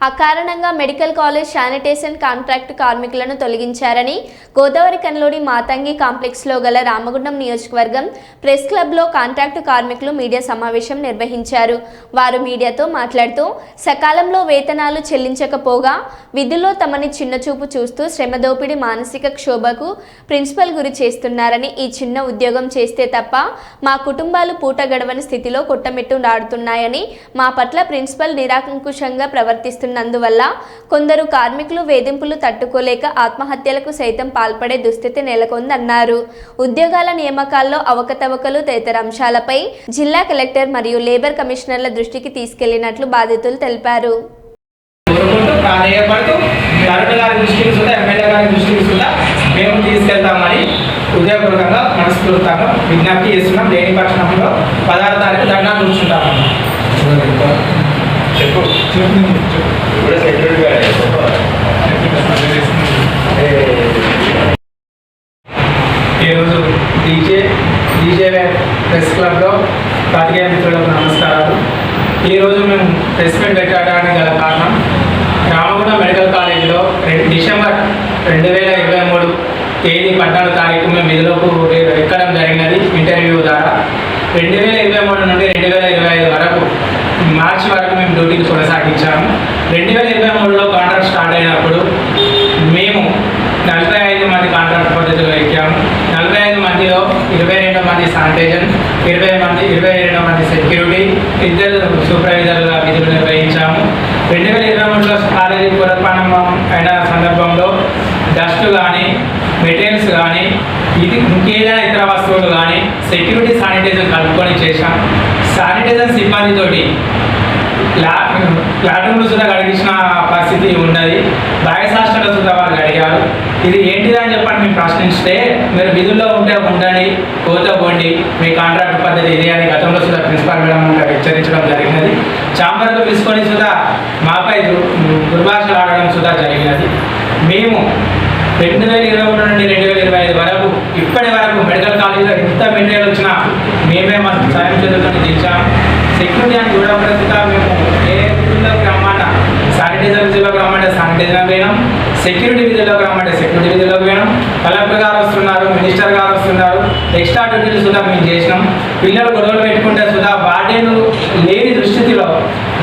అకారణంగా medical college sanitation contract కార్మికులను తొలగించారని గోదావరి కన్లోని మాతంగి కాంప్లెక్స్లో గల రామగుండం నియోజకవర్గం ప్రెస్ క్లబ్లో కాంట్రాక్టు కార్మికులు మీడియా సమావేశం నిర్వహించారు. వారు మీడియాతో మాట్లాడుతూ సకాలంలో వేతనాలు చెల్లించకపోగా విధుల్లో తమని చిన్నచూపు చూస్తూ శ్రమదోపిడి మానసిక క్షోభకు ప్రిన్సిపల్ గురి చేస్తున్నారని ఈ చిన్న ఉద్యోగం చేస్తే తప్ప మా కుటుంబాలు పూట గడవని స్థితిలో కొట్టమెట్టు నాడుతున్నాయని మా పట్ల ప్రిన్సిపల్ నిరాకంకుశంగా ప్రవర్తిస్తున్నందువల్ల కొందరు కార్మికులు వేధింపులు తట్టుకోలేక ఆత్మహత్యలకు సైతం పాల్పడే దుస్థితి నెలకొందన్నారు. ఉద్యోగాల నియామకాల్లో అవకతవకలు తదితర అంశాలపై జిల్లా కలెక్టర్ మరియు లేబర్ కమిషనర్ల దృష్టికి తీసుకెళ్ళినట్లు బాధితులు తెలిపారు. కోరుకుంటూ కలెక్టర్ గారి దృష్టికి సుధా ఎమ్మెల్యే గారి దృష్టికి సుధా మేము తీసుకెళ్తామని హృదయపూర్వకంగా మనస్ఫూర్తంగా విజ్ఞప్తి చేస్తున్నాం. లేని పక్షంలో పదహారు తారీఖు ధర్నా కూర్చుంటాము ఈరోజు డీజే డీజే ప్రెస్ క్లబ్లో పాతికేయ మిత్రులకు నమస్కారాలు. ఈరోజు మేము ప్రెస్ మీట్ పెట్టడానికి గల కారణం రామగుండ మెడికల్ కాలేజీలో రెండు డిసెంబర్ రెండు వేల ఇరవై మూడు తేదీ పద్నాలుగు తారీఖు మేము విధులకు ఎక్కడం జరిగినది ఇంటర్వ్యూ ద్వారా. రెండు వేల ఇరవై మూడు నుండి రెండు వేల ఇరవై ఐదు వరకు మార్చి వరకు మేము డ్యూటీని కొనసాగించాము. రెండు వేల ఇరవై మూడులో కాంట్రాక్ట్ స్టార్ట్ అయినప్పుడు మేము నలభై ఐదు మంది కాంట్రాక్ట్ పద్ధతిలో ఎక్కాము. నలభై ఐదు మందిలో ఇరవై రెండు మంది శానిటైజర్ ఇరవై మంది ఇరవై రెండు మంది సెక్యూరిటీ ఇద్దరు సూపర్వైజర్గా విధులు నిర్వహించాము. రెండు వేల ఇరవై మూడులో కాలేజీ పునర్ప్రారంభం అయిన సందర్భంలో డస్ట్ కానీ మెటీరియల్స్ కానీ ఇది ఇంకేదైనా ఇతర వస్తువులు కానీ సెక్యూరిటీ శానిటైజర్ కలుపుకొని చేశాం. శానిటైజర్ సిబ్బందితోటి లా లాట్రూమ్లు సుధా కడిగించిన పరిస్థితి ఉన్నది. బాయ్స్ హాస్టల్లో సుధా వాళ్ళు అడిగారు ఇది ఏంటిది అని చెప్పని మేము ప్రశ్నిస్తే మీరు విధుల్లో ఉంటే ఉండండి పోతే పోండి మీ కాంట్రాక్ట్ పద్ధతి ఇది అని గతంలో సుధా ప్రిన్సిపాల్ మేడం హెచ్చరించడం జరిగినది. చాంబర్కు తీసుకొని సుధా మాపై దుర్భాషలు ఆడడం సుధా జరిగినది. మేము రెండు వేల ఇరవై మూడు నుండి రెండు వేల ఇరవై ఐదు వరకు ఇప్పటి వరకు మెడికల్ కాలేజీలో ఎంత మెటీరియల్ వచ్చినా మేమే మా సాయం చదువుకొని తెచ్చాము సెక్యూరిటీ అని చూడకుండా మేము ఏ విధుల్లోకి రమ్మంట శానిటైజర్ విధుల్లోకి రమ్మంటే శానిటైజర్ పోయినాం? సెక్యూరిటీ విధుల్లోకి రమ్మంటే సెక్యూరిటీ విధుల్లోకి పోయినాం? కలెక్టర్ గారు వస్తున్నారు మినిస్టర్ గారు వస్తున్నారు ఎక్స్ట్రా డ్యూటీలు సుధా మేము చేసినాం. పిల్లలు గొడవలు పెట్టుకుంటే సుధా వార్డెన్ లేని దుస్థితిలో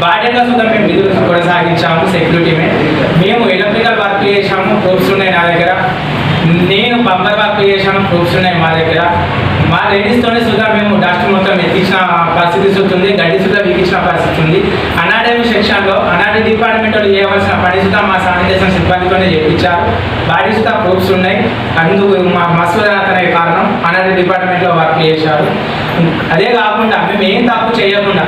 వార్డెన్గా సుధా మేము విధులు కొనసాగించాము సెక్యూరిటీ మేము ఎలక్ట్రికల్ వర్క్ చేసాము ప్రూఫ్స్ ఉన్నాయి నా దగ్గర. నేను బంబర్ వర్క్ చేశాను ప్రూఫ్స్ ఉన్నాయి మా దగ్గర. మా లేడీస్తోనే సుధా మేము డస్ట్ మొత్తం ఎత్తించిన పరిస్థితి చూస్తుంది ఉంది గడ్డి సుధా వీకించిన పరిస్థితి ఉంది అనాడమీ సెక్షన్లో అనాటమీ డిపార్ట్మెంట్లో చేయవలసిన పని సుధా మా శానిటేషన్ సిబ్బందితోనే చేయించారు బాడీ సుధా ప్రూఫ్స్ ఉన్నాయి. అందుకు మా మసూదనాథ్ అనే కారణం. అనాడమీ డిపార్ట్మెంట్లో వర్క్ చేశారు. అదే కాకుండా మేము ఏం తప్పు చేయకుండా